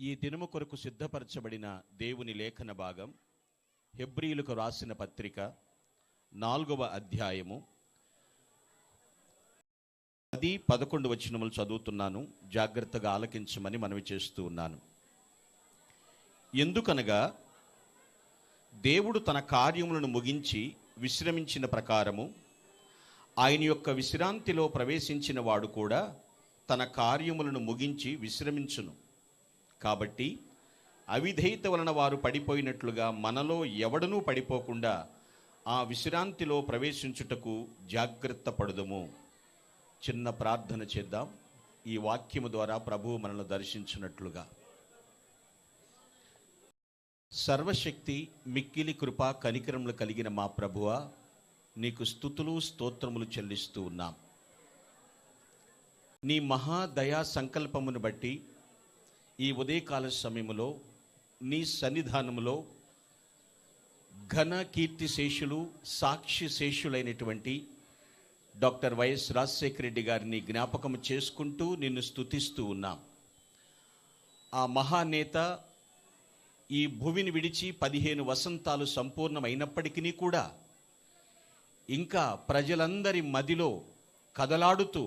ఈ దినము కొరకు సిద్ధపరచబడిన దేవుని లేఖన భాగం హెబ్రియులకు రాసిన పత్రిక నాలుగవ అధ్యాయము. పది పదకొండు వచనములు చదువుతున్నాను జాగ్రత్తగా ఆలకించమని మనవి చేస్తూ ఉన్నాను. ఎందుకనగా దేవుడు తన కార్యములను ముగించి విశ్రమించిన ప్రకారము ఆయన యొక్క విశ్రాంతిలో ప్రవేశించిన వాడు కూడా తన కార్యములను ముగించి విశ్రమించును. కాబట్టి అవిధేయత వలన వారు పడిపోయినట్లుగా మనలో ఎవడనూ పడిపోకుండా ఆ విశ్రాంతిలో ప్రవేశించుటకు జాగ్రత్త పడదుము. చిన్న ప్రార్థన చేద్దాం. ఈ వాక్యము ద్వారా ప్రభువు మనల్ని దర్శించినట్లుగా. సర్వశక్తి మిక్కిలి కృప కనికరములు కలిగిన మా ప్రభువ నీకు స్థుతులు స్తోత్రములు చెల్లిస్తూ ఉన్నాం. నీ మహాదయా సంకల్పమును బట్టి ఈ ఉదయకాల సమయంలో నీ సన్నిధానములో ఘన కీర్తి శేషులు సాక్షి శేషులైనటువంటి doctor Y S Rajasekhara Reddy గారిని జ్ఞాపకం చేసుకుంటూ నిన్ను స్తుతిస్తూ ఉన్నాం. ఆ మహానేత ఈ భూమిని విడిచి పదిహేను వసంతాలు సంపూర్ణమైనప్పటికీ కూడా ఇంకా ప్రజలందరి మదిలో కదలాడుతూ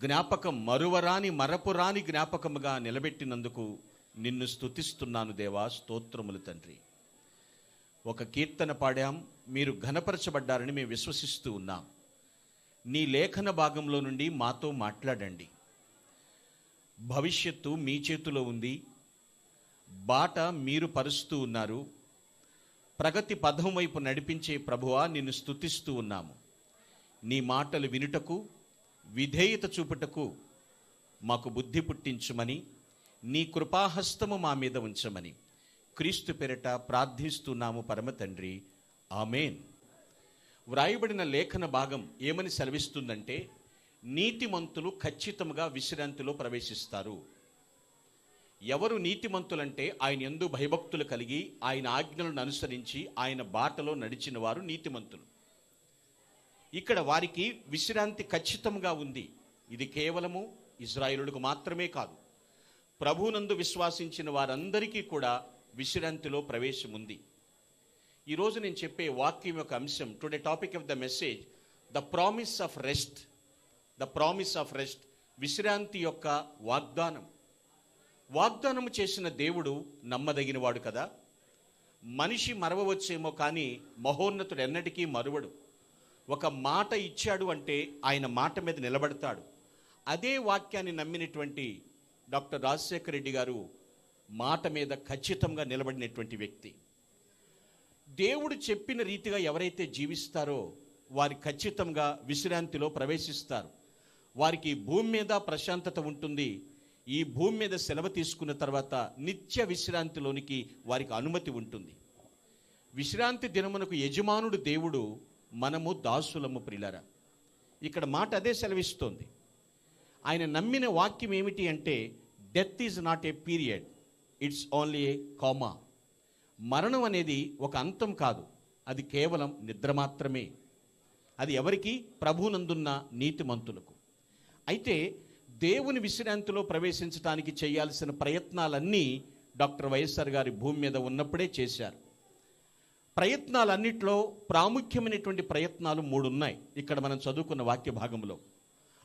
జ్ఞాపకం మరువరాని మరపురాని జ్ఞాపకముగా నిలబెట్టినందుకు నిన్ను స్థుతిస్తున్నాను దేవా స్తోత్రములు తండ్రి. ఒక కీర్తన పాడాం మీరు ఘనపరచబడ్డారని మేము విశ్వసిస్తూ ఉన్నాం. నీ లేఖన భాగంలో నుండి మాతో మాట్లాడండి. భవిష్యత్తు మీ చేతిలో ఉంది బాట మీరు పరుస్తూ ఉన్నారు ప్రగతి పదం వైపు నడిపించే ప్రభువా నిన్ను స్థుతిస్తూ ఉన్నాము. నీ మాటలు వినుటకు విధేయత చూపుటకు మాకు బుద్ధి పుట్టించమని నీ కృపాహస్తము మా మీద ఉంచమని క్రీస్తు పెరట ప్రార్థిస్తున్నాము పరమ తండ్రి. ఆమెన్. వ్రాయబడిన లేఖన భాగం ఏమని సెలవిస్తుందంటే నీతిమంతులు ఖచ్చితంగా విశ్రాంతిలో ప్రవేశిస్తారు. ఎవరు నీతిమంతులంటే ఆయన ఎందు భయభక్తులు కలిగి ఆయన ఆజ్ఞలను అనుసరించి ఆయన బాటలో నడిచిన వారు నీతిమంతులు. ఇక్కడ వారికి విశ్రాంతి ఖచ్చితంగా ఉంది. ఇది కేవలము ఇజ్రాయిలుడికి మాత్రమే కాదు. ప్రభునందు విశ్వాసించిన వారందరికీ కూడా విశ్రాంతిలో ప్రవేశం ఉంది. ఈరోజు నేను చెప్పే వాక్యం యొక్క అంశం today topic of the message the promise of rest the promise of rest విశ్రాంతి యొక్క వాగ్దానం. వాగ్దానం చేసిన దేవుడు నమ్మదగినవాడు కదా. మనిషి మరవవచ్చేమో కానీ మహోన్నతుడు ఎన్నటికీ మరువడు. ఒక మాట ఇచ్చాడు అంటే ఆయన మాట మీద నిలబడతాడు. అదే వాక్యాన్ని నమ్మినటువంటి డాక్టర్ రాజశేఖర రెడ్డి గారు మాట మీద ఖచ్చితంగా నిలబడినటువంటి వ్యక్తి. దేవుడు చెప్పిన రీతిగా ఎవరైతే జీవిస్తారో వారి ఖచ్చితంగా విశ్రాంతిలో ప్రవేశిస్తారు. వారికి భూమి మీద ప్రశాంతత ఉంటుంది. ఈ భూమి మీద సెలవు తీసుకున్న తర్వాత నిత్య విశ్రాంతిలోనికి వారికి అనుమతి ఉంటుంది. విశ్రాంతి దినమునకు యజమానుడు దేవుడు మనము దాసులము ప్రిలరా ఇక్కడ మాట అదే సెలవిస్తోంది. ఆయన నమ్మిన వాక్యం ఏమిటి అంటే death is not a period it's only a comma మరణం అనేది ఒక అంతం కాదు అది కేవలం నిద్ర మాత్రమే. అది ఎవరికి? ప్రభునందున్న నీతిమంతులకు. అయితే దేవుని విశ్రాంతిలో ప్రవేశించడానికి చేయాల్సిన ప్రయత్నాలన్నీ డాక్టర్ వైఎస్ఆర్ గారి భూమి మీద ఉన్నప్పుడే చేశారు. ప్రయత్నాలన్నిట్లో ప్రాముఖ్యమైనటువంటి ప్రయత్నాలు మూడు ఉన్నాయి ఇక్కడ మనం చదువుకున్న వాక్య భాగంలో.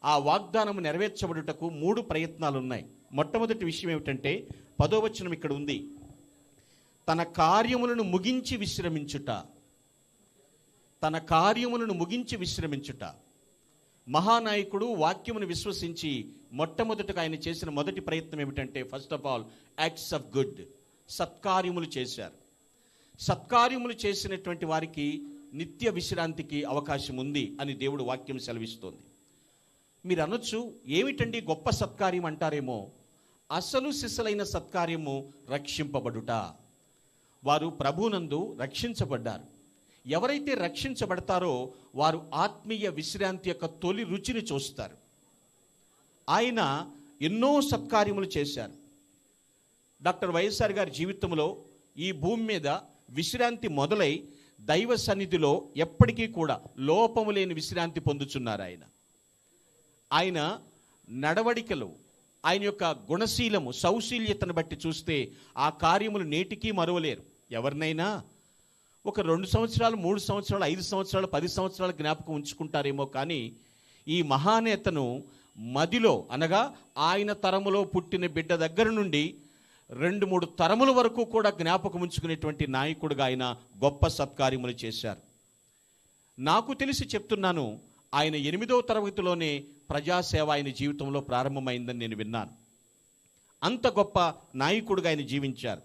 ఆ వాగ్దానం నెరవేర్చబడుటకు మూడు ప్రయత్నాలు ఉన్నాయి మొట్టమొదటి విషయం ఏమిటంటే పదోవచనం ఇక్కడ ఉంది. తన కార్యములను ముగించి విశ్రమించుట. తన కార్యములను ముగించి విశ్రమించుట. మహానాయకుడు వాక్యమును విశ్వసించి మొట్టమొదటగా ఆయన చేసిన మొదటి ప్రయత్నం ఏమిటంటే first of all acts of good సత్కార్యములు చేశారు. సత్కార్యములు చేసినటువంటి వారికి నిత్య విశ్రాంతికి అవకాశం ఉంది అని దేవుడు వాక్యం సెలవిస్తోంది. మీరు అనొచ్చు ఏమిటండి గొప్ప సత్కార్యం అంటారేమో? అసలు సిసలైన సత్కార్యము రక్షింపబడుట. వారు ప్రభునందు రక్షించబడ్డారు. ఎవరైతే రక్షించబడతారో వారు ఆత్మీయ విశ్రాంతి యొక్క తొలి రుచిని చూస్తారు. ఆయన ఎన్నో సత్కార్యములు చేశారు. డాక్టర్ వైఎస్ఆర్ గారి జీవితంలో ఈ భూమి మీద విశ్రాంతి మొదలై దైవ సన్నిధిలో ఎప్పటికీ కూడా లోపము లేని విశ్రాంతి పొందుచున్నారు ఆయన. ఆయన నడవడికలు ఆయన యొక్క గుణశీలము సౌశీల్యతను బట్టి చూస్తే ఆ కార్యములు నేటికీ మరువలేరు. ఎవరినైనా ఒక రెండు సంవత్సరాలు మూడు సంవత్సరాలు ఐదు సంవత్సరాలు పది సంవత్సరాలు జ్ఞాపకం ఉంచుకుంటారేమో కానీ ఈ మహానేతను మదిలో అనగా ఆయన తరములో పుట్టిన బిడ్డ దగ్గర నుండి రెండు మూడు తరముల వరకు కూడా జ్ఞాపకం ఉంచుకునేటువంటి నాయకుడిగా ఆయన గొప్ప సత్కార్యములు చేశారు. నాకు తెలిసి చెప్తున్నాను ఆయన ఎనిమిదవ తరగతిలోనే ప్రజాసేవ ఆయన జీవితంలో ప్రారంభమైందని నేను విన్నాను. అంత గొప్ప నాయకుడిగా ఆయన జీవించారు.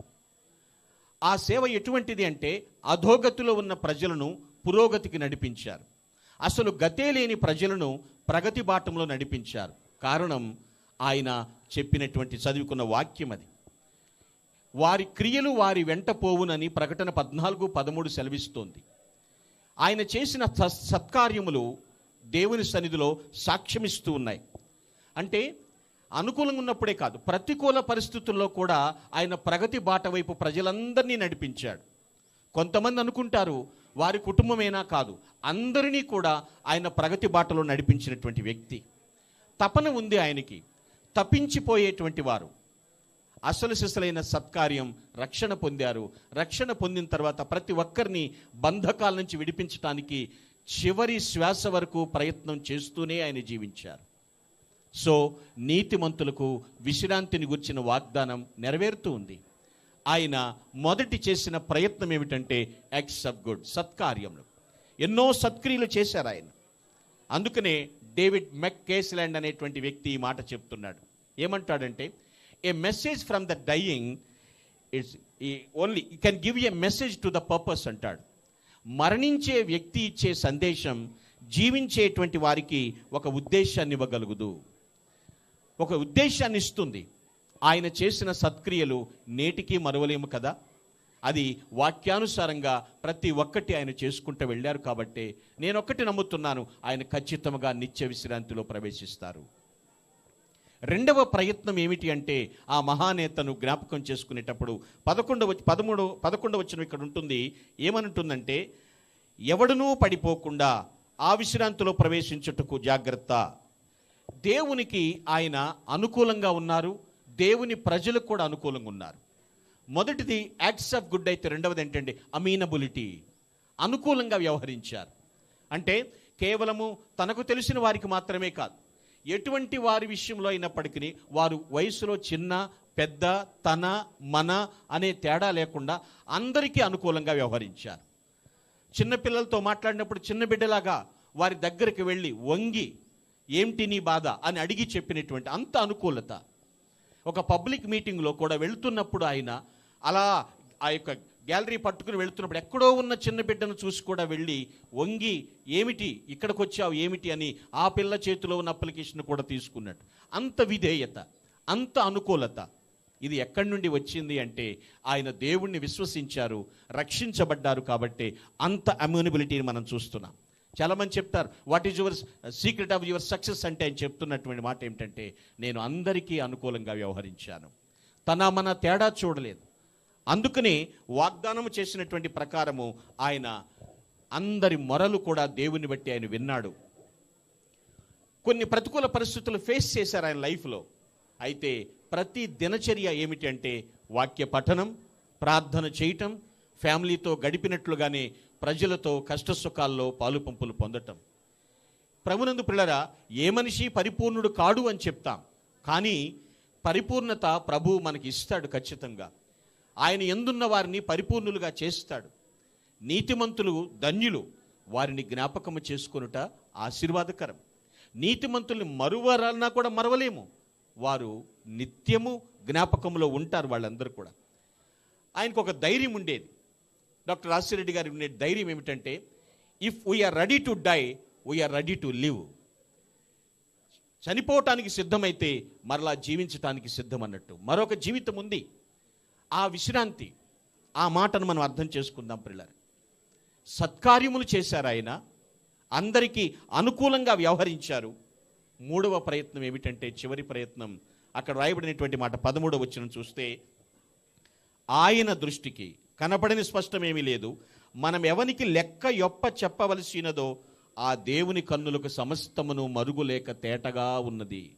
ఆ సేవ ఎటువంటిది అంటే అధోగతిలో ఉన్న ప్రజలను పురోగతికి నడిపించారు. అసలు గతే లేని ప్రజలను ప్రగతి బాటంలో నడిపించారు. కారణం ఆయన చెప్పినటువంటి చదువుకున్న వాక్యం అది. వారి క్రియలు వారి వెంట పోవునని ప్రకటన పద్నాలుగు పదమూడు సెలవిస్తోంది. ఆయన చేసిన సత్కార్యములు దేవుని సన్నిధిలో సాక్ష్యమిస్తూ ఉన్నాయి. అంటే అనుకూలంగా ఉన్నప్పుడే కాదు ప్రతికూల పరిస్థితుల్లో కూడా ఆయన ప్రగతి బాట వైపు ప్రజలందరినీ నడిపించాడు. కొంతమంది అనుకుంటారు వారి కుటుంబమేనా కాదు అందరినీ కూడా ఆయన ప్రగతి బాటలో నడిపించినటువంటి వ్యక్తి. తపన ఉంది ఆయనకి తప్పించిపోయేటువంటి వారు. అసలు సిసలైన సత్కార్యం రక్షణ పొందారు. రక్షణ పొందిన తర్వాత ప్రతి ఒక్కరిని బంధకాల నుంచి విడిపించడానికి చివరి శ్వాస వరకు ప్రయత్నం చేస్తూనే ఆయన జీవించారు. సో నీతిమంతులకు విశ్రాంతిని గుర్చిన వాగ్దానం నెరవేరుతూ ఉంది. ఆయన మొదటి చేసిన ప్రయత్నం ఏమిటంటే యాక్ట్స్ ఆఫ్ గుడ్ సత్కార్యములు ఎన్నో సత్క్రియలు చేశారు ఆయన. అందుకనే డేవిడ్ మెక్ కేస్లాండ్ అనేటువంటి వ్యక్తి ఈ మాట చెప్తున్నాడు. ఏమంటాడంటే a message from the dying it's only he can give a message to the purpose అంటాడు. మరణించే వ్యక్తి ఇచ్చే సందేశం జీవించేటువంటి వారికి ఒక ఉద్దేశాన్ని ఇవ్వగలుగుదు. ఒక ఉద్దేశాన్ని ఇస్తుంది. ఆయన చేసిన సత్క్రియలు నేటికి మరువలేము కదా? అది వాక్యానుసారంగా ప్రతి ఒక్కటి ఆయన చేసుకుంటూ వెళ్ళారు కాబట్టి నేను ఒక్కటి నమ్ముతున్నాను ఆయన ఖచ్చితంగా నిత్య విశ్రాంతిలో ప్రవేశిస్తారు. రెండవ ప్రయత్నం ఏమిటి అంటే ఆ మహానేతను జ్ఞాపకం చేసుకునేటప్పుడు పదకొండవ పదమూడు పదకొండవ వచ్చిన ఇక్కడ ఉంటుంది. ఏమనుంటుందంటే ఎవడునూ పడిపోకుండా ఆ విశ్రాంతిలో ప్రవేశించుటకు జాగ్రత్త. దేవునికి ఆయన అనుకూలంగా ఉన్నారు. దేవుని ప్రజలకు కూడా అనుకూలంగా ఉన్నారు. మొదటిది యాక్ట్స్ ఆఫ్ గుడ్ అయితే రెండవది ఏంటంటే అమీనబులిటీ. అనుకూలంగా వ్యవహరించారు. అంటే కేవలము తనకు తెలిసిన వారికి మాత్రమే కాదు ఎటువంటి వారి విషయంలో అయినప్పటికీ వారు వయసులో చిన్న పెద్ద తన మన అనే తేడా లేకుండా అందరికీ అనుకూలంగా వ్యవహరించారు. చిన్నపిల్లలతో మాట్లాడినప్పుడు చిన్న బిడ్డలాగా వారి దగ్గరికి వెళ్ళి వంగి ఏమిటి నీ బాధ? అని అడిగి చెప్పినటువంటి అంత అనుకూలత. ఒక పబ్లిక్ మీటింగ్లో కూడా వెళ్తున్నప్పుడు ఆయన అలా ఆ యొక్క గ్యాలరీ పట్టుకుని వెళ్తున్నప్పుడు ఎక్కడో ఉన్న చిన్న బిడ్డను చూసి కూడా వెళ్ళి వంగి ఏమిటి? ఇక్కడికి వచ్చావు ఏమిటి? అని ఆ పిల్ల చేతిలో ఉన్న అప్లికేషన్ కూడా తీసుకున్నట్టు అంత విధేయత అంత అనుకూలత. ఇది ఎక్కడి నుండి వచ్చింది అంటే ఆయన దేవుణ్ణి విశ్వసించారు రక్షించబడ్డారు కాబట్టి అంత అమ్యూనిబిలిటీని మనం చూస్తున్నాం. చాలామంది చెప్తారు what is your secret of your success అంటే ఆయన చెప్తున్నటువంటి మాట ఏమిటంటే నేను అందరికీ అనుకూలంగా వ్యవహరించాను. తన మన తేడా చూడలేదు. అందుకని వాగ్దానం చేసినటువంటి ప్రకారము ఆయన అందరి మొరలు కూడా దేవుని బట్టి ఆయన విన్నాడు. కొన్ని ప్రతికూల పరిస్థితులు ఫేస్ చేశారు ఆయన లైఫ్లో. అయితే ప్రతి దినచర్య ఏమిటి అంటే వాక్య పఠనం ప్రార్థన చేయటం ఫ్యామిలీతో గడిపినట్లుగానే ప్రజలతో కష్ట సుఖాల్లో పాలు పంపులు పొందటం. ప్రభునందు పిల్లరా ఏ మనిషి పరిపూర్ణుడు కాడు అని చెప్తాం. కానీ పరిపూర్ణత ప్రభువు మనకి ఇస్తాడు ఖచ్చితంగా. ఆయన ఎందున్న వారిని పరిపూర్ణులుగా చేస్తాడు? నీతిమంతులు ధన్యులు వారిని జ్ఞాపకము చేసుకొనుట ఆశీర్వాదకరం. నీతిమంతుల్ని మరువరన్నా కూడా మరవలేము. వారు నిత్యము జ్ఞాపకంలో ఉంటారు వాళ్ళందరూ కూడా. ఆయనకు ఒక ధైర్యం ఉండేది. డాక్టర్ రాజిరెడ్డి గారి ఉండే ధైర్యం ఏమిటంటే if we are ready to die we are ready to live చనిపోవటానికి సిద్ధమైతే మరలా జీవించటానికి సిద్ధం అన్నట్టు మరొక జీవితం ఉంది. ఆ విశ్రాంతి ఆ మాటను మనం అర్థం చేసుకుందాం పిల్లలు సత్కార్యములు చేశారు ఆయన అందరికీ అనుకూలంగా వ్యవహరించారు. మూడవ ప్రయత్నం ఏమిటంటే చివరి ప్రయత్నం అక్కడ రాయబడినటువంటి మాట పదమూడవ వచ్చిన చూస్తే ఆయన దృష్టికి కనపడని స్పష్టమేమీ లేదు. మనం ఎవనికి లెక్క యొప్ప చెప్పవలసినదో ఆ దేవుని కన్నులకు సమస్తమును మరుగులేక తేటగా ఉన్నది.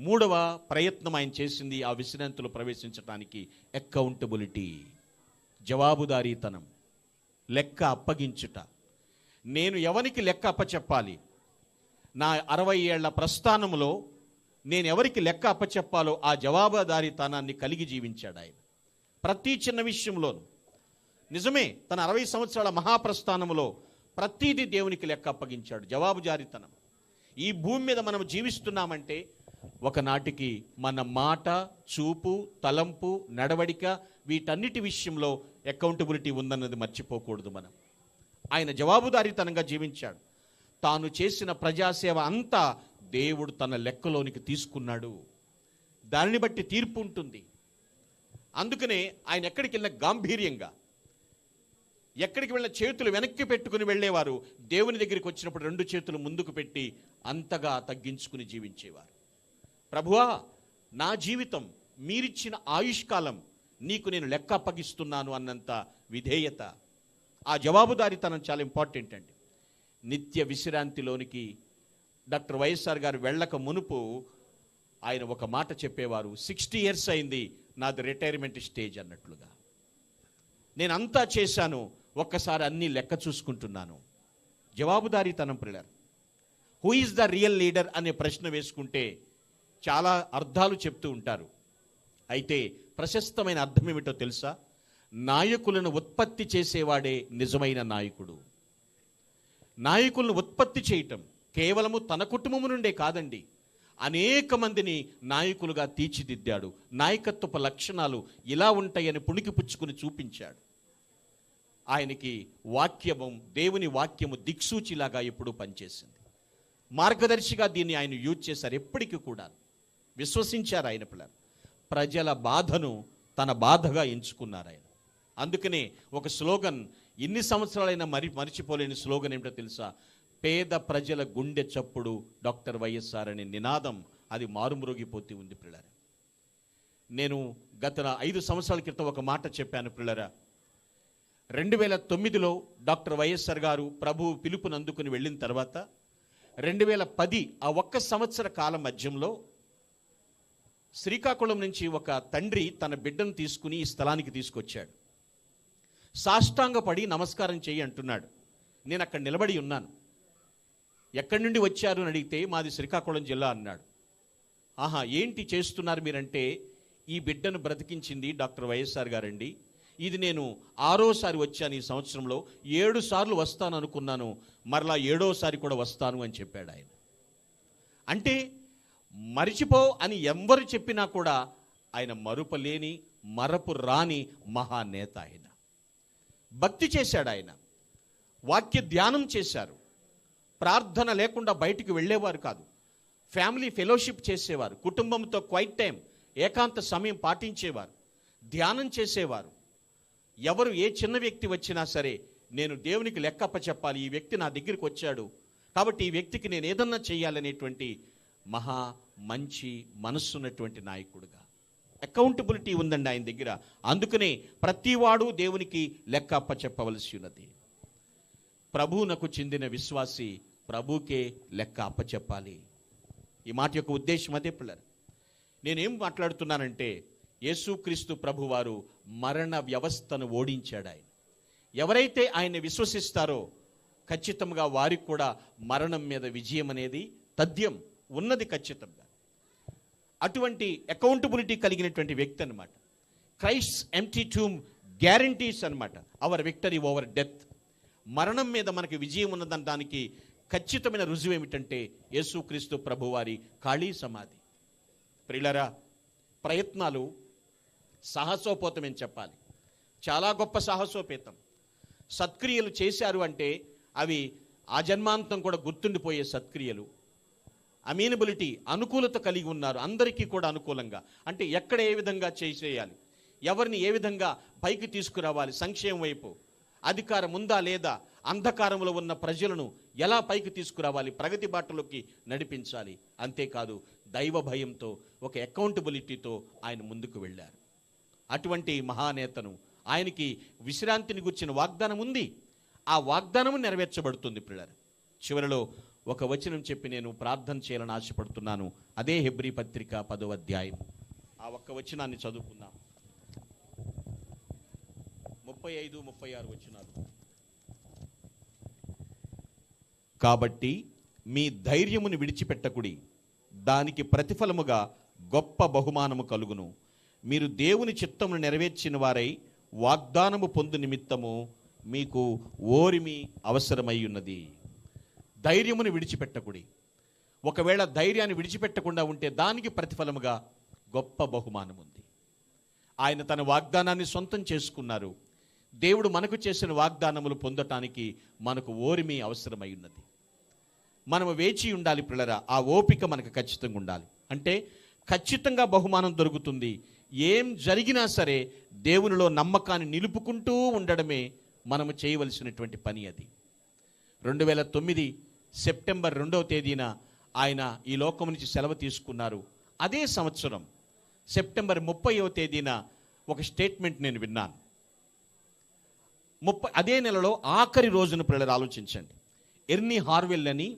మూడవ ప్రయత్నం ఆయన చేసింది ఆ విశ్రాంతిలో ప్రవేశించడానికి అకౌంటబిలిటీ జవాబుదారీతనం. లెక్క అప్పగించుట. నేను ఎవరికి లెక్క అప్పచెప్పాలి? నా అరవై ఏళ్ళ ప్రస్థానంలో నేను ఎవరికి లెక్క అప్పచెప్పాలో ఆ జవాబుదారీతనాన్ని కలిగి జీవించాడు ఆయన. ప్రతి చిన్న విషయంలోనూ. నిజమే తన అరవై సంవత్సరాల మహాప్రస్థానంలో ప్రతిదీ దేవునికి లెక్క అప్పగించాడు. జవాబుదారీతనం. ఈ భూమి మీద మనం జీవిస్తున్నామంటే ఒకనాటికి మన మాట చూపు తలంపు నడవడిక వీటన్నిటి విషయంలో అకౌంటబిలిటీ ఉందన్నది మర్చిపోకూడదు మనం. ఆయన జవాబుదారీతనంగా జీవించాడు. తాను చేసిన ప్రజాసేవ అంతా దేవుడు తన లెక్కలోనికి తీసుకున్నాడు. దానిని బట్టి తీర్పు ఉంటుంది. అందుకనే ఆయన ఎక్కడికి వెళ్ళిన గాంభీర్యంగా ఎక్కడికి వెళ్ళిన చేతులు వెనక్కి పెట్టుకుని వెళ్ళేవారు. దేవుని దగ్గరికి వచ్చినప్పుడు రెండు చేతులు ముందుకు పెట్టి అంతగా తగ్గించుకుని జీవించేవారు. ప్రభువా నా జీవితం మీరిచ్చిన ఆయుష్కాలం నీకు నేను లెక్క అప్పగిస్తున్నాను అన్నంత విధేయత. ఆ జవాబుదారీతనం చాలా ఇంపార్టెంట్ అండి. నిత్య విశ్రాంతిలోనికి డాక్టర్ వైఎస్ఆర్ గారు వెళ్ళక మునుపు ఆయన ఒక మాట చెప్పేవారు సిక్స్టీ ఇయర్స్ అయింది నాది రిటైర్మెంట్ స్టేజ్ అన్నట్లుగా. నేను అంతా చేశాను ఒక్కసారి అన్నీ లెక్క చూసుకుంటున్నాను. జవాబుదారీతనం pillar who is the real leader అనే ప్రశ్న వేసుకుంటే చాలా అర్థాలు చెప్తూ ఉంటారు. అయితే ప్రశస్తమైన అర్థం ఏమిటో తెలుసా? నాయకులను ఉత్పత్తి చేసేవాడే నిజమైన నాయకుడు. నాయకులను ఉత్పత్తి చేయటం కేవలము తన కుటుంబం నుండే కాదండి. అనేక మందిని నాయకులుగా తీర్చిదిద్దాడు. నాయకత్వపు లక్షణాలు ఇలా ఉంటాయని పుణికి పుచ్చుకుని చూపించాడు. ఆయనకి వాక్యము దేవుని వాక్యము దిక్సూచిలాగా ఎప్పుడూ పనిచేసింది. మార్గదర్శిగా దీన్ని ఆయన యూజ్ చేశారు ఎప్పటికీ కూడా విశ్వసించారు ఆయన పిల్లలు. ప్రజల బాధను తన బాధగా ఎంచుకున్నారు ఆయన. అందుకనే ఒక స్లోగన్ ఇన్ని సంవత్సరాలైనా మరి మరిచిపోలేని స్లోగన్ ఏమిటో తెలుసా? పేద ప్రజల గుండె చప్పుడు డాక్టర్ వైఎస్ఆర్ అనే నినాదం అది మారుమ్రోగిపోతూ ఉంది పిల్లరా. నేను గత ఐదు సంవత్సరాల క్రితం ఒక మాట చెప్పాను పిల్లరా. రెండు వేల తొమ్మిదిలో డాక్టర్ వైఎస్ఆర్ గారు ప్రభు పిలుపునందుకుని వెళ్ళిన తర్వాత రెండు వేల పది ఆ ఒక్క సంవత్సర కాల మధ్యంలో శ్రీకాకుళం నుంచి ఒక తండ్రి తన బిడ్డను తీసుకుని ఈ స్థలానికి తీసుకొచ్చాడు. సాష్టాంగపడి నమస్కారం చేయి అంటున్నాడు. నేను అక్కడ నిలబడి ఉన్నాను. ఎక్కడి నుండి వచ్చారు అని అడిగితే మాది శ్రీకాకుళం జిల్లా అన్నాడు. ఆహా ఏంటి చేస్తున్నారు మీరంటే ఈ బిడ్డను బ్రతికించింది డాక్టర్ వైఎస్ఆర్ గారండి. ఇది నేను ఆరోసారి వచ్చాను ఈ సంవత్సరంలో ఏడు సార్లు వస్తాను అనుకున్నాను మరలా ఏడోసారి కూడా వస్తాను అని చెప్పాడు ఆయన. అంటే మరిచిపో అని ఎవరు చెప్పినా కూడా ఆయన మరుపలేని మరపు రాని మహానేత ఆయన. భక్తి చేశాడు ఆయన. వాక్య ధ్యానం చేశారు. ప్రార్థన లేకుండా బయటికి వెళ్ళేవారు కాదు. ఫ్యామిలీ ఫెలోషిప్ చేసేవారు. కుటుంబంతో క్వైట్ టైం ఏకాంత సమయం పాటించేవారు. ధ్యానం చేసేవారు. ఎవరు ఏ చిన్న వ్యక్తి వచ్చినా సరే నేను దేవునికి లెక్కప్ప చెప్పాలి ఈ వ్యక్తి నా దగ్గరికి వచ్చాడు కాబట్టి ఈ వ్యక్తికి నేను ఏదన్నా చేయాలనేటువంటి మహా మంచి మనస్సున్నటువంటి నాయకుడుగా. అకౌంటబిలిటీ ఉందండి ఆయన దగ్గర. అందుకనే ప్రతివాడు దేవునికి లెక్క అప్ప చెప్పవలసి ఉన్నది. ప్రభువునకు చెందిన విశ్వాసి ప్రభుకే లెక్క అప్పచెప్పాలి ఈ మాట యొక్క ఉద్దేశం అదే పిల్లలు. నేనేం మాట్లాడుతున్నానంటే యేసుక్రీస్తు ప్రభువారు మరణ వ్యవస్థను ఓడించాడు ఆయన. ఎవరైతే ఆయన్ని విశ్వసిస్తారో ఖచ్చితంగా వారికి కూడా మరణం మీద విజయం అనేది తథ్యం. ఉన్నది ఖచ్చితంగా. అటువంటి అకౌంటబిలిటీ కలిగినటువంటి వ్యక్తి అనమాట క్రైస్ట్ ఎంటీ టూమ్ గ్యారంటీస్ అనమాట అవర్ విక్టరీ ఓవర్ డెత్ మరణం మీద మనకి విజయం ఉన్నదనడానికి ఖచ్చితమైన రుజువు ఏమిటంటే యేసుక్రీస్తు ప్రభువారి ఖాళీ సమాధి. ప్రిలరా ప్రయత్నాలు సాహసోపేతమని చెప్పాలి. చాలా గొప్ప సాహసోపేతం. సత్క్రియలు చేశారు అంటే అవి ఆ జన్మాంతం కూడా గుర్తుండిపోయే సత్క్రియలు. అమీనబిలిటీ అనుకూలత కలిగి ఉన్నారు. అందరికీ కూడా అనుకూలంగా. అంటే ఎక్కడ ఏ విధంగా చేసేయాలి ఎవరిని ఏ విధంగా పైకి తీసుకురావాలి? సంక్షేమం వైపు. అధికారం ఉందా లేదా? అంధకారంలో ఉన్న ప్రజలను ఎలా పైకి తీసుకురావాలి? ప్రగతి బాటలోకి నడిపించాలి. అంతేకాదు దైవ భయంతో ఒక అకౌంటబిలిటీతో ఆయన ముందుకు వెళ్ళారు. అటువంటి మహానేతను ఆయనకి విశ్రాంతిని గుర్చిన వాగ్దానం ఉంది. ఆ వాగ్దానము నెరవేర్చబడుతుంది పిల్లలు. చివరిలో ఒక వచనం చెప్పి నేను ప్రార్థన చేయాలని ఆశపడుతున్నాను. అదే హెబ్రీ పత్రిక పదో అధ్యాయం. ఆ ఒక్క వచనాన్ని చదువుకుందాం. ముప్పై ఐదు ముప్పై ఆరు వచనాలు. కాబట్టి మీ ధైర్యమును విడిచిపెట్టకుడి. దానికి ప్రతిఫలముగా గొప్ప బహుమానము కలుగును. మీరు దేవుని చిత్తమును నెరవేర్చిన వారై వాగ్దానము పొందు నిమిత్తము మీకు ఓరిమి అవసరమై ఉన్నది. ధైర్యమును విడిచిపెట్టకుడి. ఒకవేళ ధైర్యాన్ని విడిచిపెట్టకుండా ఉంటే దానికి ప్రతిఫలముగా గొప్ప బహుమానం ఉంది ఆయన తన వాగ్దానాన్ని సొంతం చేసుకున్నారు. దేవుడు మనకు చేసిన వాగ్దానములు పొందటానికి మనకు ఓరిమి అవసరమై ఉన్నది మనము వేచి ఉండాలి పిల్లరా ఆ ఓపిక మనకు ఖచ్చితంగా ఉండాలి. అంటే ఖచ్చితంగా బహుమానం దొరుకుతుంది. ఏం జరిగినా సరే దేవునిలో నమ్మకాన్ని నిలుపుకుంటూ ఉండడమే మనము చేయవలసినటువంటి పని అది. రెండు వేల తొమ్మిది సెప్టెంబర్ రెండవ తేదీన ఆయన ఈ లోకం నుంచి సెలవు తీసుకున్నారు. అదే సంవత్సరం సెప్టెంబర్ ముప్పైవ తేదీన ఒక స్టేట్మెంట్ నేను విన్నాను. ముప్పై అదే నెలలో ఆఖరి రోజున పిల్లలు ఆలోచించండి. ఎర్నీ హార్వెల్ అని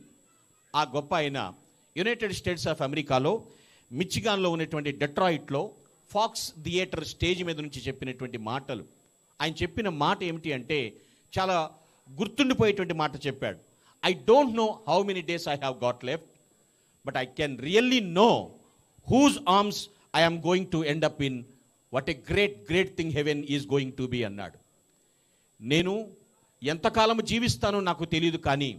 ఆ గొప్ప ఆయన యునైటెడ్ స్టేట్స్ ఆఫ్ అమెరికాలో మిచిగాన్లో ఉన్నటువంటి డెట్రాయిట్లో ఫాక్స్ థియేటర్ స్టేజ్ మీద నుంచి చెప్పినటువంటి మాటలు. ఆయన చెప్పిన మాట ఏమిటి అంటే చాలా గుర్తుండిపోయేటువంటి మాట చెప్పాడు. I don't know how many days I have got left but I can really know whose arms I'm going to end up in what a great great thing heaven is going to be అన్నాడు. నేను ఎంతకాలం జీవిస్తానో నాకు తెలియదు కానీ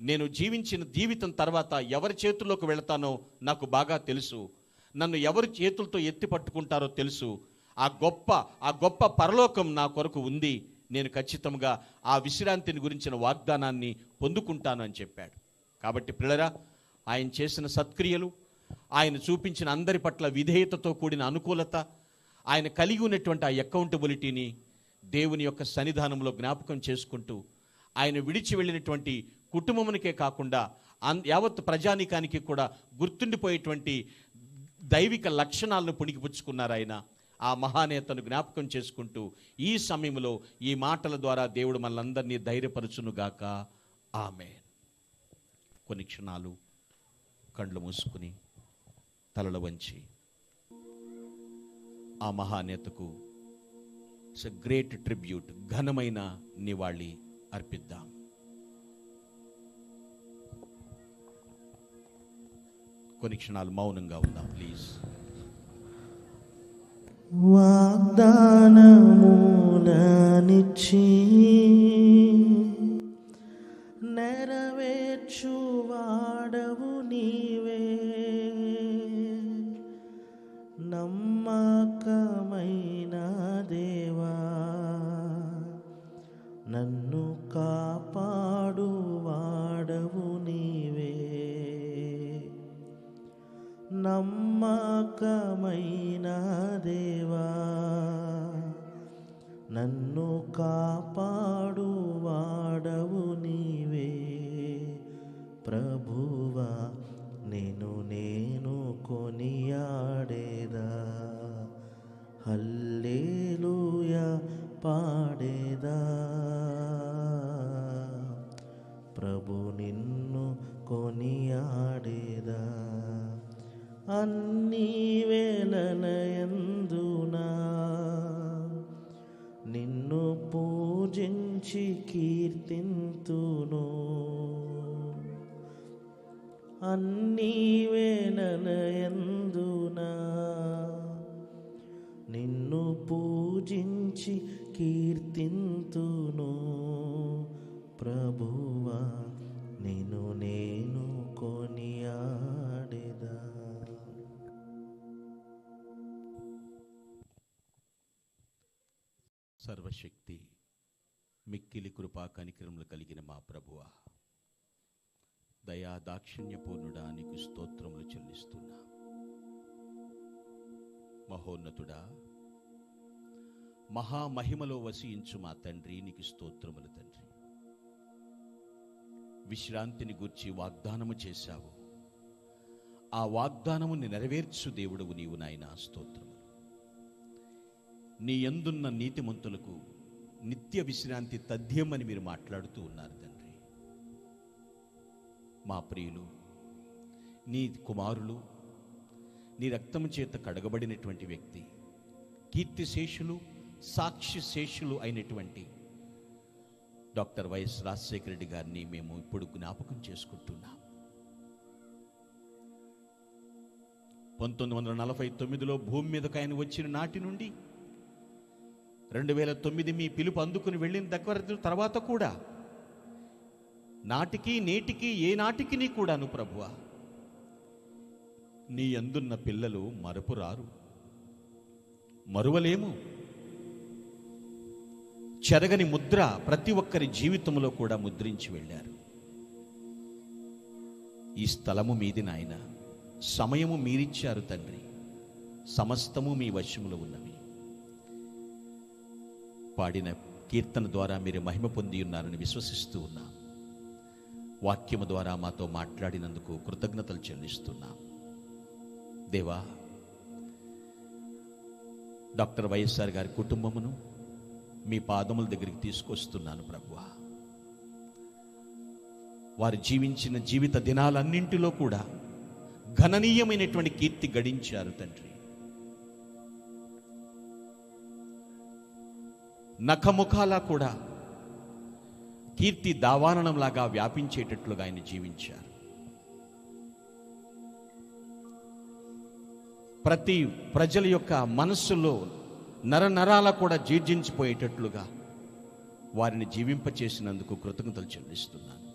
నేను జీవించిన జీవితం తర్వాత ఎవరి చేతుల్లోకి వెళతానో నాకు బాగా తెలుసు. నన్ను ఎవరి చేతులతో ఎత్తి పట్టుకుంటారో తెలుసు. ఆ గొప్ప ఆ గొప్ప పరలోకం నా కొరకు ఉంది. నేను ఖచ్చితంగా ఆ విశ్రాంతిని గురించిన వాగ్దానాన్ని పొందుకుంటాను అని చెప్పాడు. కాబట్టి పిల్లరా ఆయన చేసిన సత్క్రియలు ఆయన చూపించిన అందరి పట్ల విధేయతతో కూడిన అనుకూలత ఆయన కలిగి ఉన్నటువంటి ఆ అకౌంటబిలిటీని దేవుని యొక్క సన్నిధానంలో జ్ఞాపకం చేసుకుంటూ ఆయన విడిచి వెళ్ళినటువంటి కుటుంబమునికే కాకుండా అన్ యావత్ ప్రజానికానికి కూడా గుర్తుండిపోయేటువంటి దైవిక లక్షణాలను పుణికిపుచ్చుకున్నారు ఆయన. ఆ మహానేతను జ్ఞాపకం చేసుకుంటూ ఈ సమయంలో ఈ మాటల ద్వారా దేవుడు మనలందరినీ ధైర్యపరచునుగాక. ఆమె కొన్ని క్షణాలు కండ్లు మూసుకుని తలలు వంచి ఆ మహానేతకు ఇట్స్ గ్రేట్ ట్రిబ్యూట్ ఘనమైన నివాళి అర్పిద్దాం. కొన్ని క్షణాలు మౌనంగా ఉందాం ప్లీజ్. వాగ్దానములనిచ్చి నెరవేర్చువాడవు నీవే. నమ్మకమైన దేవా నన్ను కాపా పూజించి కీర్తింతును. ప్రభువా నేను నేను కొనియాడేదా? సర్వశక్తి మిక్కిలి కృపా కనికరములు కలిగిన మా ప్రభువా దయా దాక్షిణ్యపూర్ణుడా నీకు స్తోత్రములు చెల్లిస్తున్నా. మహోన్నతుడా మహామహిమలో వసించు మా తండ్రి నీకు స్తోత్రములు తండ్రి. విశ్రాంతిని గూర్చి వాగ్దానము చేశావు. ఆ వాగ్దానముని నెరవేర్చు దేవుడు నీవు నాయన స్తోత్రములు. నీ ఎందున్న నీతిమంతులకు నిత్య విశ్రాంతి తథ్యమని మీరు మాట్లాడుతూ ఉన్నారు తండ్రి. మా ప్రియులు నీ కుమారులు నీ రక్తము చేత కడగబడినటువంటి వ్యక్తి కీర్తిశేషులు సాక్షి శేషులు అయినటువంటి డాక్టర్ వైఎస్ రాజశేఖర రెడ్డి గారిని మేము ఇప్పుడు జ్ఞాపకం చేసుకుంటున్నాం. పంతొమ్మిది వందల నలభై తొమ్మిదిలో భూమి మీదకు ఆయన వచ్చిన నాటి నుండి రెండు వేల తొమ్మిది మీ పిలుపు అందుకుని వెళ్ళిన దగ్గర తర్వాత కూడా నాటికి నేటికి ఏ నాటికి నీ కూడాను ప్రభువా నీ అందున్న పిల్లలు మరపురారు మరువలేము. చెరగని ముద్ర ప్రతి ఒక్కరి జీవితంలో కూడా ముద్రించి వెళ్ళారు. ఈ స్థలము మీది నాయన. సమయము మీరిచ్చారు తండ్రి. సమస్తము మీ వశములో ఉన్నవి. పాడిన కీర్తన ద్వారా మీరు మహిమ పొంది ఉన్నారని విశ్వసిస్తూ ఉన్నాం. వాక్యము ద్వారా మాతో మాట్లాడినందుకు కృతజ్ఞతలు చెల్లిస్తున్నాం. దేవా డాక్టర్ వైఎస్ఆర్ గారి కుటుంబమును మీ పాదముల దగ్గరికి తీసుకొస్తున్నాను ప్రభువా. వారు జీవించిన జీవిత దినాలన్నింటిలో కూడా గణనీయమైనటువంటి కీర్తి గడించారు తండ్రి. నఖముఖాలా కూడా కీర్తి దావాననంలాగా వ్యాపించేటట్లుగా ఆయన జీవించారు. ప్రతి ప్రజల యొక్క మనస్సులో నరనరాల కూడా జీర్జించిపోయేటట్లుగా వారిని జీవింపచేసినందుకు కృతజ్ఞతలు చెల్లిస్తున్నాను.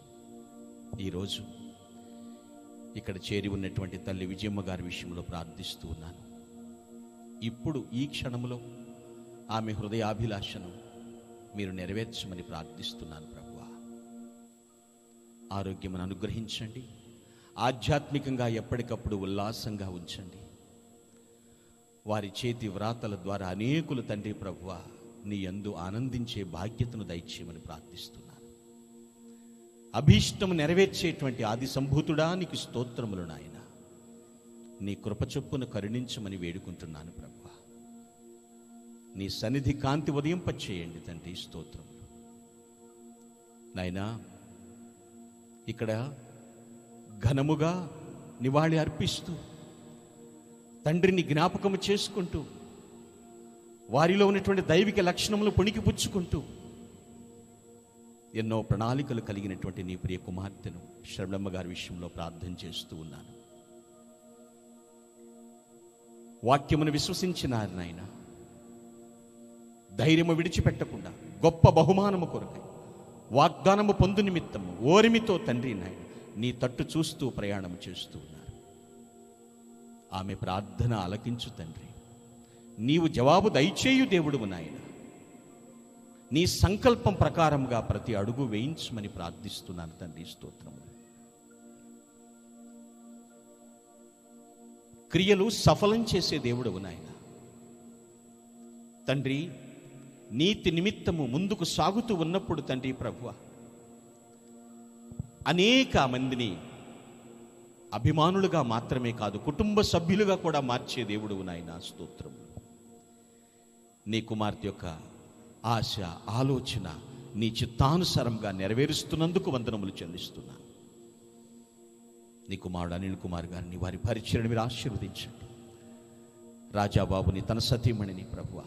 ఈరోజు ఇక్కడ చేరి ఉన్నటువంటి తల్లి విజయమ్మ గారి విషయంలో ప్రార్థిస్తూ ఉన్నాను. ఇప్పుడు ఈ క్షణంలో ఆమె హృదయాభిలాషను మీరు నెరవేర్చమని ప్రార్థిస్తున్నాను ప్రభువా. ఆరోగ్యమును అనుగ్రహించండి. ఆధ్యాత్మికంగా ఎప్పటికప్పుడు ఉల్లాసంగా ఉంచండి. వారి చేతి వ్రాతల ద్వారా అనేకులు తండ్రి ప్రభువ నీ యందు ఆనందించే బాధ్యతను దయచేయమని ప్రార్థిస్తున్నాను. అభీష్టము నెరవేర్చేటువంటి ఆది సంభూతుడా నీకు స్తోత్రములు నాయన. నీ కృపచొప్పును కరుణించమని వేడుకుంటున్నాను ప్రభువ. నీ సన్నిధి కాంతి ఉదయింపచేయండి తండ్రి స్తోత్రములు. నాయనా ఇక్కడ ఘనముగా నివాళి అర్పిస్తూ తండ్రిని జ్ఞాపకము చేసుకుంటూ వారిలో ఉన్నటువంటి దైవిక లక్షణములు పుణికి పుచ్చుకుంటూ ఎన్నో ప్రణాళికలు కలిగినటువంటి నీ ప్రియ కుమార్తెను శరణమ్మ గారి విషయంలో ప్రార్థన చేస్తూ ఉన్నాను. వాక్యమును విశ్వసించినారు నాయన. ధైర్యము విడిచిపెట్టకుండా గొప్ప బహుమానము కొరకై వాగ్దానము పొందు నిమిత్తము ఓరిమితో తండ్రి నాయన నీ తట్టు చూస్తూ ప్రయాణం చేస్తూ ఆమె ప్రార్థన ఆలకించు తండ్రి. నీవు జవాబు దయచేయు దేవుడువు నాయన. నీ సంకల్పం ప్రకారంగా ప్రతి అడుగు వేయించమని ప్రార్థిస్తున్నాను తండ్రి స్తోత్రము క్రియలు సఫలం చేసే దేవుడవు నాయన. తండ్రి నీతి నిమిత్తము ముందుకు సాగుతూ ఉన్నప్పుడు తండ్రి ప్రభువ అనేక మందిని అభిమానులుగా మాత్రమే కాదు కుటుంబ సభ్యులుగా కూడా మార్చే దేవుడు నాయన స్తోత్రం. నీ కుమార్తె యొక్క ఆశ ఆలోచన నీ చిత్తానుసారంగా నెరవేరుస్తున్నందుకు వందనములు చెల్లిస్తున్నా. నీ కుమారుడు అనిల్ కుమార్ గారిని వారి పరిచయను మీరు ఆశీర్వదించండి. రాజాబాబుని తన సతీమణిని ప్రభువ.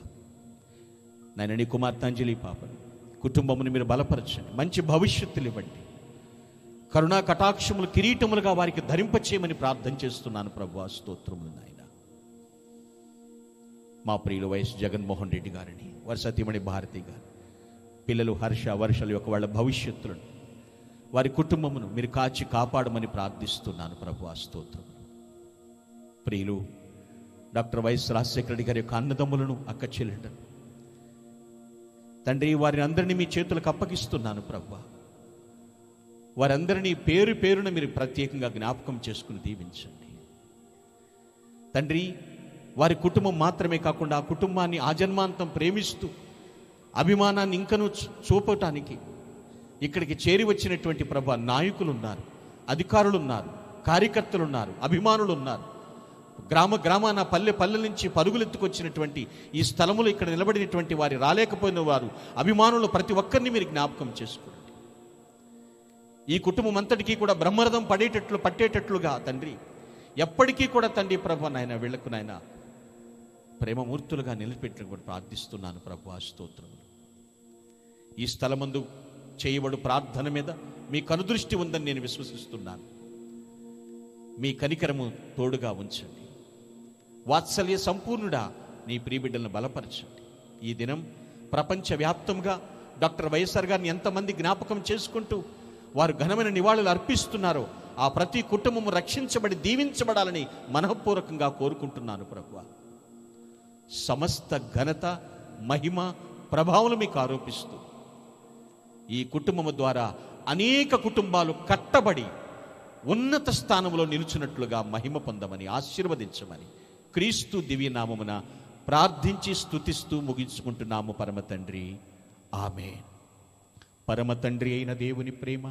నాయన నీ కుమార్తె అంజలి పాపని కుటుంబముని మీరు బలపరచండి మంచి భవిష్యత్తులు ఇవ్వండి. కరుణా కటాక్షములు కిరీటములుగా వారికి ధరింపచేయమని ప్రార్థన చేస్తున్నాను ప్రభు స్తోత్రములు నాయన. మా ప్రియులు వైఎస్ జగన్మోహన్ రెడ్డి గారిని వారి సతీమణి భారతి గారు పిల్లలు హర్ష వర్షల యొక్క వాళ్ళ భవిష్యత్తులను వారి కుటుంబమును మీరు కాచి కాపాడమని ప్రార్థిస్తున్నాను ప్రభు స్తోత్రములు. ప్రియులు డాక్టర్ వైఎస్ రాజశేఖర రెడ్డి గారి యొక్క అన్నదమ్ములను అక్క చెల్లెండను తండ్రి వారిని అందరినీ మీ చేతులకు అప్పగిస్తున్నాను ప్రభు వారందరినీ పేరు పేరున మీరు ప్రత్యేకంగా జ్ఞాపకం చేసుకుని దీవించండి. తండ్రి వారి కుటుంబం మాత్రమే కాకుండా ఆ కుటుంబాన్ని ఆజన్మాంతం ప్రేమిస్తూ అభిమానాన్ని ఇంకనూ చూపటానికి ఇక్కడికి చేరి వచ్చినటువంటి ప్రభ నాయకులు ఉన్నారు అధికారులు ఉన్నారు కార్యకర్తలు ఉన్నారు అభిమానులు ఉన్నారు గ్రామ గ్రామాన పల్లె పల్లె నుంచి పరుగులెత్తుకొచ్చినటువంటి ఈ స్థలములు ఇక్కడ నిలబడినటువంటి వారి రాలేకపోయిన వారు అభిమానులు ప్రతి ఒక్కరిని మీరు జ్ఞాపకం చేసుకోండి. ఈ కుటుంబం అంతటికీ కూడా బ్రహ్మరథం పడేటట్లు పట్టేటట్లుగా తండ్రి. ఎప్పటికీ కూడా తండ్రి ప్రభు నాయన వీళ్ళకు నాయన ప్రేమమూర్తులుగా నిలబెట్టి కూడా ప్రార్థిస్తున్నాను ప్రభు ఆ స్తోత్రములు. ఈ స్థలమందు చేయబడు ప్రార్థన మీద మీ కనుదృష్టి ఉందని నేను విశ్వసిస్తున్నాను. మీ కనికరము తోడుగా ఉంచండి. వాత్సల్య సంపూర్ణుడా నీ ప్రియబిడ్డలను బలపరచండి. ఈ దినం ప్రపంచవ్యాప్తంగా డాక్టర్ వైఎస్ఆర్ గారిని ఎంతమంది జ్ఞాపకం చేసుకుంటూ వారు ఘనమైన నివాళులు అర్పిస్తున్నారో. ఆ ప్రతి కుటుంబము రక్షించబడి దీవించబడాలని మనఃపూర్వకంగా కోరుకుంటున్నాను ప్రభు సమస్త ఘనత మహిమ ప్రభావం మీకు ఆరోపిస్తూ ఈ కుటుంబము ద్వారా అనేక కుటుంబాలు కట్టబడి ఉన్నత స్థానంలో నిలుచున్నట్లుగా మహిమ పొందమని ఆశీర్వదించమని క్రీస్తు దివ్యనామమున ప్రార్థించి స్తుతిస్తూ ముగించుకుంటున్నాము పరమ తండ్రి. ఆమె పరమ తండ్రి అయిన దేవుని ప్రేమ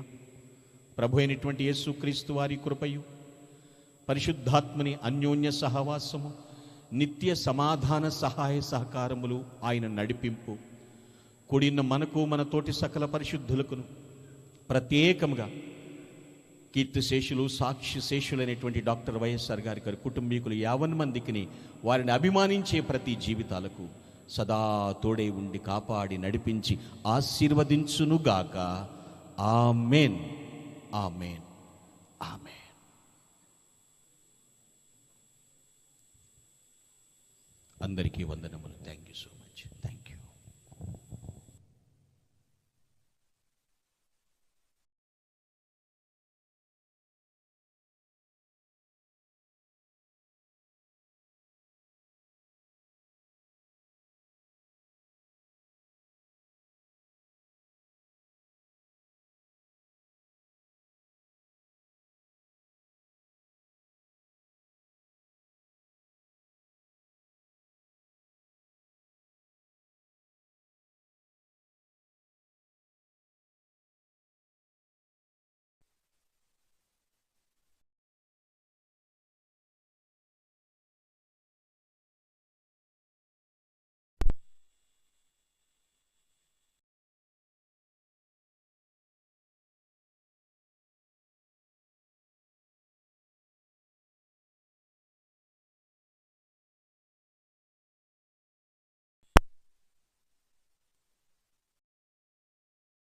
ప్రభు అయినటువంటి యేసుక్రీస్తు వారి కృపయు పరిశుద్ధాత్మని అన్యోన్య సహవాసము నిత్య సమాధాన సహాయ సహకారములు ఆయన నడిపింపు. కూడిన మనకు మన తోటి సకల పరిశుద్ధులకును ప్రత్యేకంగా కీర్తిశేషులు సాక్షి శేషులైనటువంటి డాక్టర్ వైఎస్ఆర్ గారి గారి కుటుంబీకులు యావన్ మందికిని వారిని అభిమానించే ప్రతి జీవితాలకు సదా తోడే ఉండి కాపాడి నడిపించి ఆశీర్వదించునుగాక ఆమెన్. ఆమెన్. ఆమెన్. అందరికీ వందనములు. Thank you so